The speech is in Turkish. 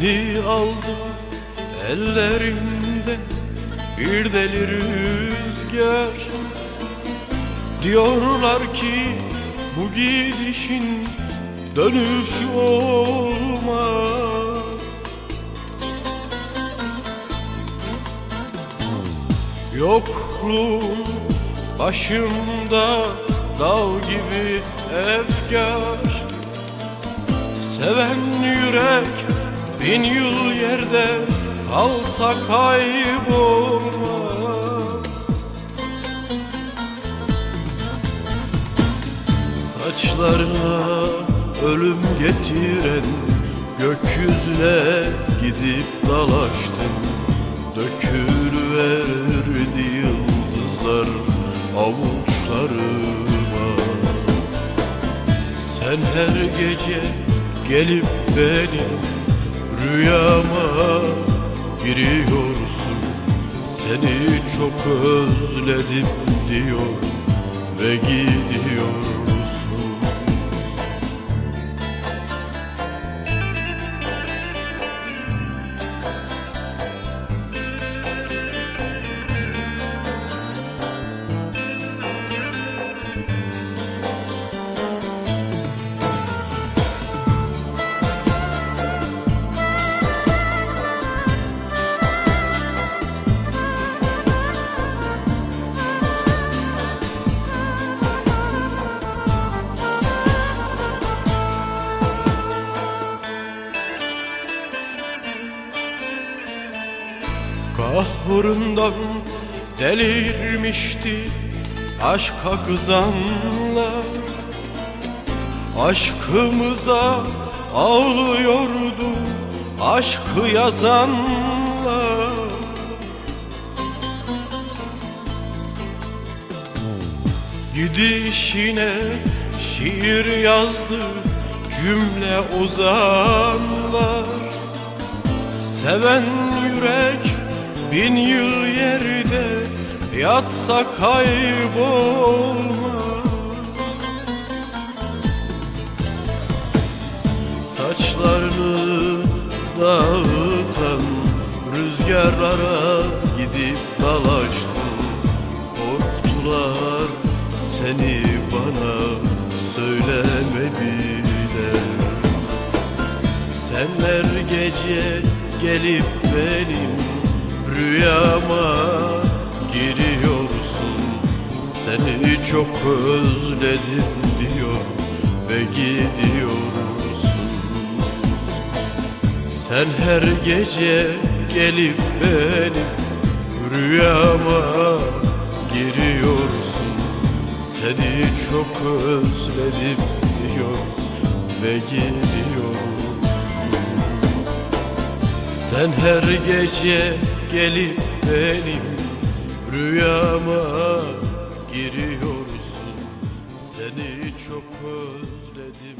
Seni aldım ellerimden. Bir deli rüzgar Diyorlar ki bu gidişin dönüşü olmaz. Yokluğun başımda dağ gibi efkar. Seven yürek bin yıl yerde kalsa kaybolmaz. Saçlarına ölüm getiren gökyüzüne gidip dalaştım. Dökülüverdi yıldızlar avuçlarıma. Sen her gece gelip benim rüyama giriyorsun Seni çok özledim diyor ve gidiyorsun Kahrından delirmişti aşka kızanlar Aşkımıza ağlıyordu aşkı yazanlar Gidişine şiir yazdı cümle ozanlar Seven yürek bin yıl yerde yatsa kaybolmaz. Saçlarını dağıtan rüzgarlara gidip dalaştım Korktular seni bana söylemediler Senler gece gelip benim rüyama giriyorsun. Seni çok özledim diyor ve gidiyorsun. Sen her gece gelip benim rüyama giriyorsun. Seni çok özledim diyor ve gidiyorsun. Sen her gece gelip benim rüyama giriyorsun. Seni çok özledim